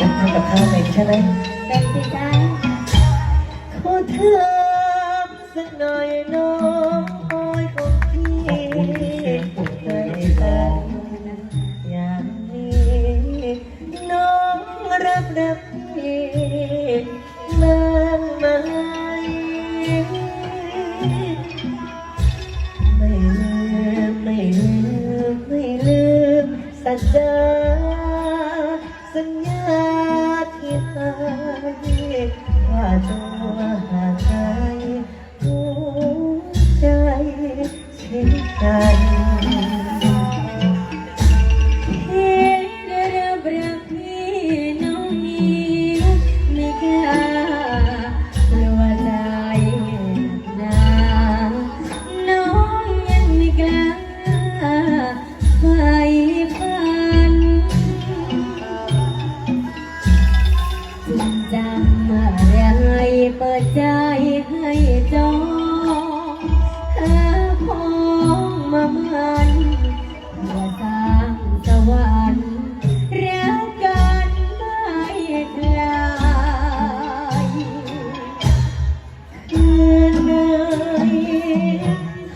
จะทำกับข้าวเป็นใช่ไหมเป็นสิจ้าขอเธอสักหน่อยน้อง สัญญาที่ให้ว่าจะมาหาใครหัวใจเช่นใจ จำอะไรเปิดใจให้จองหาของมามันเพื่อสร้างสวรรค์รักกันไม่คลายคืนไหน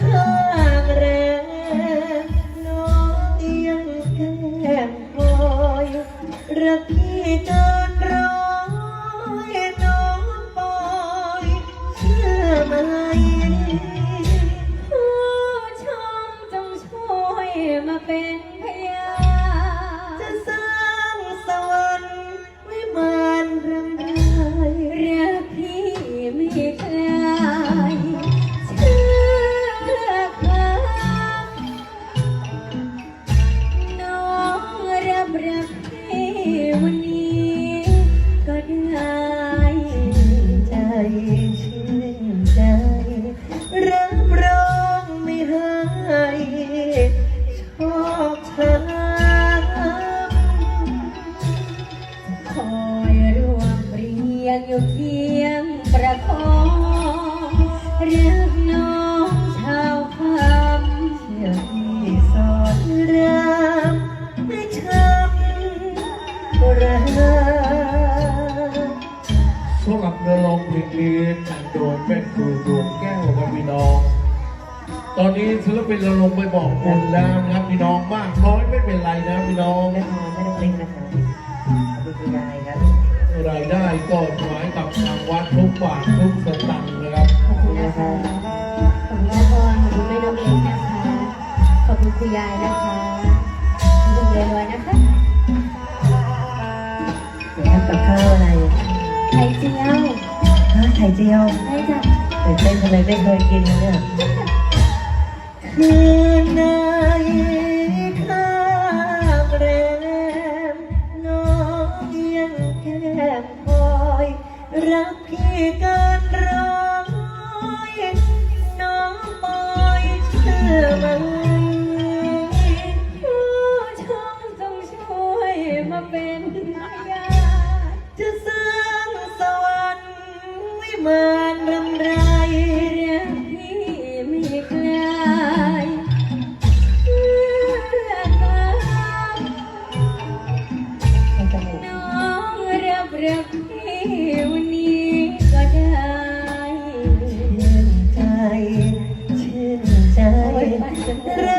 ข้างแรมน้องยังแก้มคอยรักพี่จน ชอบช้ำคอยร่วมเรียงอยู่เคียงประคองรักน้องชาวคำเชื่อพี่สอนรามไม่ช้ำรัก สำหรับเรืองเพลงนี้แต่งโดยแม่ครูดวงแก้วครับพี่น้อง ตอนนี้ศิลปินเราลงไปบอกคุณแล้วนะครับพี่น้องมากน้อยไม่เป็นไรนะพี่น้องไม่พอไม่ต้องเล่นนะครับขอบคุณคุณยายครับรายได้ก็ถวายกับทางวัดทุกบาททุกสตังค์นะครับขอบคุณนะคะขอบคุณแม่พรขอบคุณแม่น้องเล็กนะคะขอบคุณคุณยายนะคะขอบคุณรวยๆนะคะเดี๋ยวทำกับข้าวอะไรไข่เจียวฮะไข่เจียวได้จ้ะตื่นเต้นทำไมไม่เคยกินเลยเนี่ย คืนไหนข้าแรมน้องยังแก้มคอย รักพี่เกินร้อยน้องปล่อยเชื่อไหมผู้ชมจงช่วยมาเป็นพยานจะสร้างสวรรค์วิมานรำไร รักพี่วันนี้ก็ได้ชื่นใจชื่นใจ